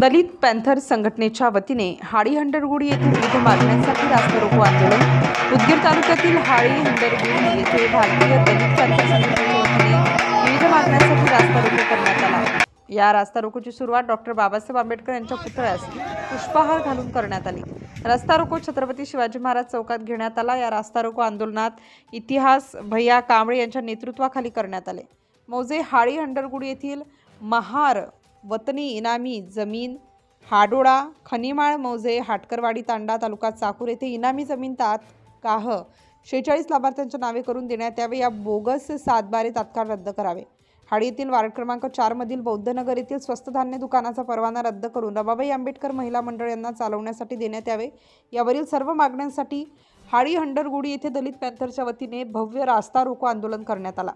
दलित panther संघटनेच्या वतीने हाळी हंडरगुडी येथे विविध मागण्यांसाठी रास्ता रोको आंदोलन. उदगीर तालुक्यातील हाळी हंडरगुडी येथे भारतीय दलित पॅन्थर संघटनेच्या वतीने विविध मागण्यांसाठी रास्ता रोको करण्यात आला. या रास्ता रोकोची सुरुवात डॉक्टर बाबासाहेब आंबेडकर यांच्या पुतळ्यास पुष्पहार घालून करण्यात आली. रस्ता रोको छत्रपती शिवाजी महाराज चौकात घेण्यात आला. या रास्ता रोको आंदोलनात इतिहास भैया कांबळे यांच्या नेतृत्वाखाली करण्यात आले. मौजे हाळी हंडरगुडी येथील महार वतनी इनामी जमीन हाडोळा खनिमाळ मौजे हाटकरवाडी तांडा तालुका चाकूर येथे इनामी जमीन तात काह. शेहेचाळीस लाभार्थ्यांच्या नावे करून देण्यात यावे. या बोगस सातबारे तात्काळ रद्द करावे. हाडी येथील वार्ड क्रमांक चारमधील बौद्धनगर येथील स्वस्त धान्य दुकानाचा परवाना रद्द करून रबाबाई आंबेडकर महिला मंडळ यांना चालवण्यासाठी देण्यात यावे. यावरील सर्व मागण्यांसाठी हाडी हंडरगुडी येथे दलित पॅन्थरच्या वतीने भव्य रास्ता रोको आंदोलन करण्यात आला.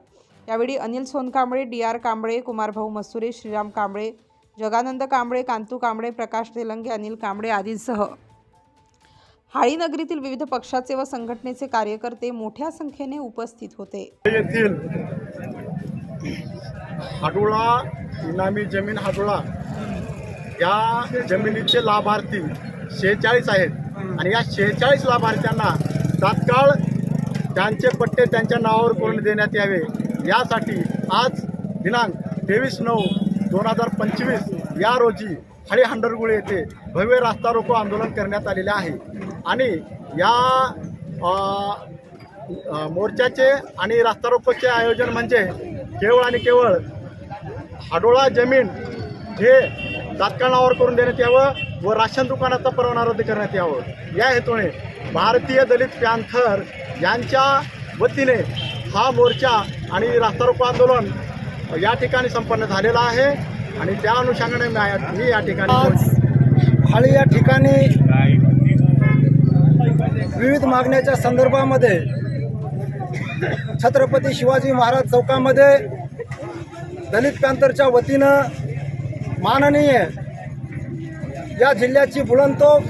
यावेळी अनिल सोनकांबळे डी आर कांबळे कुमारभाऊ मसुरे श्रीराम कांबळे जगानंद कांबळे कांतू कांबळे प्रकाश तेलंगे अनिल कांबळे आदींसह. हाळी नगरीतील विविध पक्षाचे व संघटनेचे कार्यकर्ते मोठ्या संख्येने उपस्थित होते. येथील हाडोळा इनामी जमीन हाडोळा या जमिनीचे लाभार्थी शेहेचाळीस आहेत. आणि या शेहेचाळीस लाभार्थ्यांना तात्काळ त्यांचे पट्टे त्यांच्या नावावर करून देण्यात यावे? यासाठी आज दिनांक तेवीस नऊ दोन हजार पंचवीस या रोजी हळे हंडरगुळे येथे भव्य रास्ता रोको आंदोलन करण्यात आलेले आहे. आणि या मोर्चाचे आणि रास्ता रोकोचे आयोजन म्हणजे केवळ आणि केवळ हाडोळा जमीन हे तात्काळ नावावर करून देण्यात यावं व राशन दुकानाचा परवाना रद्द करण्यात यावं. या हेतूने भारतीय दलित पॅन्थर यांच्या वतीने हा मोर्चा आणि रास्ता रोको आंदोलन या ठिकाणी संपन्न झालेला आहे. आणि त्या अनुषंगाने मी या ठिकाणी हाळी या ठिकाणी विविध मागण्याच्या संदर्भामध्ये छत्रपती शिवाजी महाराज चौकामध्ये दलित पॅंथरच्या वतीनं माननीय या जिल्ह्याची बुलंतोफ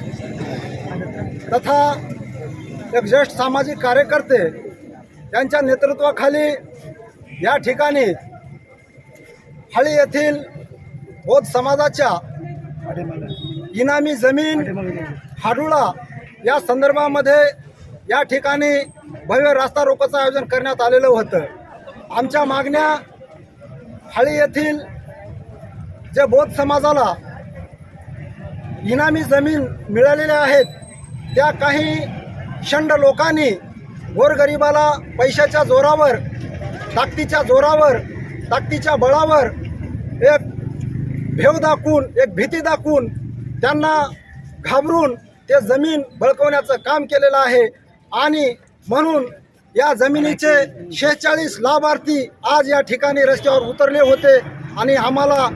तथा एक ज्येष्ठ सामाजिक कार्यकर्ते यांच्या नेतृत्वाखाली या ठिकाणी हळी येथील बौद्ध समाजाच्या इनामी जमीन हाडुळा या संदर्भामध्ये या ठिकाणी भव्य रास्ता रोकोचं आयोजन करण्यात आलेलं होतं. आमच्या मागण्या हळी येथील जे बौद्ध समाजाला इनामी जमीन मिळालेल्या आहेत त्या काही शंड लोकांनी गोरगरिबाला पैशाच्या जोरावर ताकदीच्या जोरावर ताकदीच्या बळावर एक भेव दाखवून एक भीती दाखवून त्यांना घाबरून ते जमीन बळकवण्याचं काम केलेलं आहे. आणि म्हणून या जमिनीचे शेहेचाळीस लाभार्थी आज या ठिकाणी रस्त्यावर उतरले होते आणि आम्हाला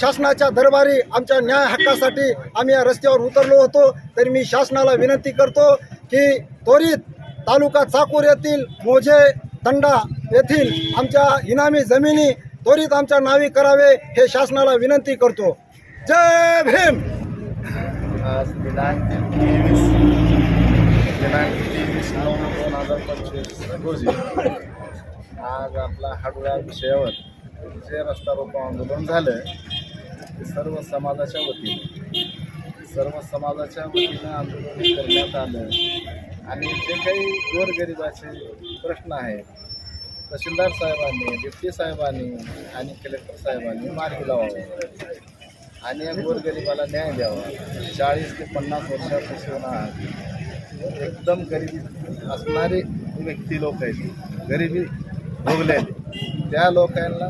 शासनाच्या दरबारी आमच्या न्याय हक्कासाठी आम्ही या रस्त्यावर उतरलो होतो. तरी मी शासनाला विनंती करतो की त्वरित तालुका चाकूर येथील मोजे तंडा येथील आमच्या इनामी जमिनी त्वरित आमच्या नावी करावे हे शासनाला विनंती करतो. जय भीम! आज दिनांक तेवीस नऊ दोन हजार पंचवीस रोजी आज आपला हाडोळा विषयावर जे रस्ता रोको आंदोलन झालं ते सर्व समाजाच्या वतीने सर्व समाजाच्या वतीनं आंदोलन करण्यात आलं आणि जे काही गोरगरिबाचे प्रश्न आहेत तहसीलदार साहेबांनी डिप्टी साहेबांनी आणि कलेक्टर साहेबांनी मार्गी लावावं. आणि या गोरगरिबाला न्याय द्यावा. चाळीस ते पन्नास वर्षापासून आज एकदम गरिबी असणारे व्यक्ती लोक आहेत. गरिबी भोगलेले. त्या लोकांना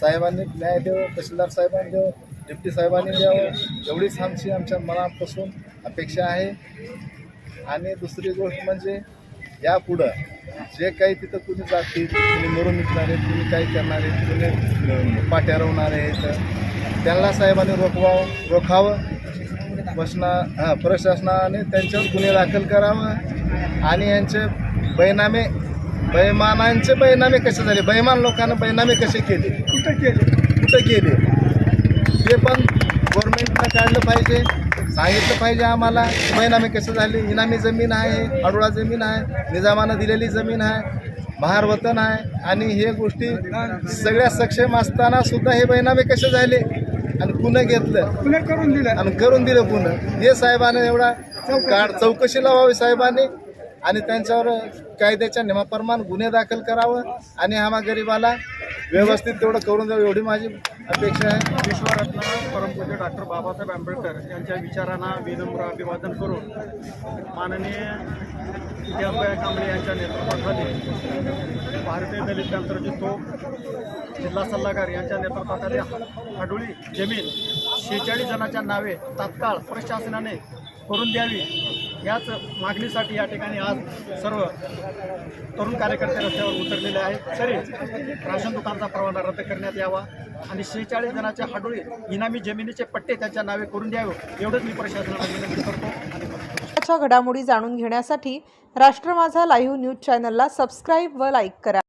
साहेबांनी न्याय द्यावं तहसीलदार साहेबांनी द्यावं डिप्टी साहेबांनी द्यावं. एवढीच आमची आमच्या मनापासून अपेक्षा आहे. आणि दुसरी गोष्ट म्हणजे यापुढं जे काही तिथं कुणी जातील कुणी मरून निघणारे कुणी काही करणारे कुणी अं, पाट्या रवणारे आहेत त्यांना साहेबांनी रोखवावं रोखावं. बसना हां प्रशासनाने त्यांच्यावर गुन्हे दाखल करावं आणि यांचे बैनामे बैमानांचे बैनामे कसे झाले? बैमान लोकांना बैनामे कसे केले? कुठं केले? कुठं केले? ते पण गव्हर्नमेंटनं काढलं पाहिजे. सांगितलं पाहिजे आम्हाला बैनामे कसे झाले? इनामी जमीन आहे अडोळा जमीन आहे निजामानं दिलेली जमीन आहे महार वतन आहे. आणि हे गोष्टी सगळ्या सक्षम असताना सुद्धा हे बैनामे कसे झाले? आणि पुन्हा घेतलं? पुणे करून दिलं? आणि करून दिलं पुन्हा हे साहेबांनी एवढा काढ चौकशी लावावी साहेबांनी. आणि त्यांच्यावर कायद्याच्या नियमाप्रमाणे गुन्हे दाखल करावं. आणि आम्हा गरिबाला व्यवस्थित तेवढं करून जाऊ एवढी माझी अपेक्षा आहे. विश्वरत्न परमपूज्य डॉक्टर बाबासाहेब आंबेडकर यांच्या विचारांना विनम्र अभिवादन करून माननीय विद्याबाई कांबळे यांच्या नेतृत्वाखाली भारतीय दलित क्रांतीची तोप जिल्हा सल्लागार यांच्या नेतृत्वाखाली हाडोळी जमीन शेहेचाळीस जणांच्या नावे तात्काळ प्रशासनाने करून द्यावी याच मागणीसाठी या ठिकाणी आज सर्व तरुण कार्यकर्ते रस्त्यावर उतरलेले आहेत. तरी राशन दुकानचा परवाना रद्द करण्यात यावा आणि शेहेचाळीस जणांच्या हाडोळी इनामी जमिनीचे पट्टे त्यांच्या नावे करून द्यावे एवढंच मी प्रशासनाला विनंती करतो. घडामोडी जाणून घेण्यासाठी राष्ट्र माझा लाईव्ह न्यूज चॅनलला सबस्क्राईब व लाईक करा.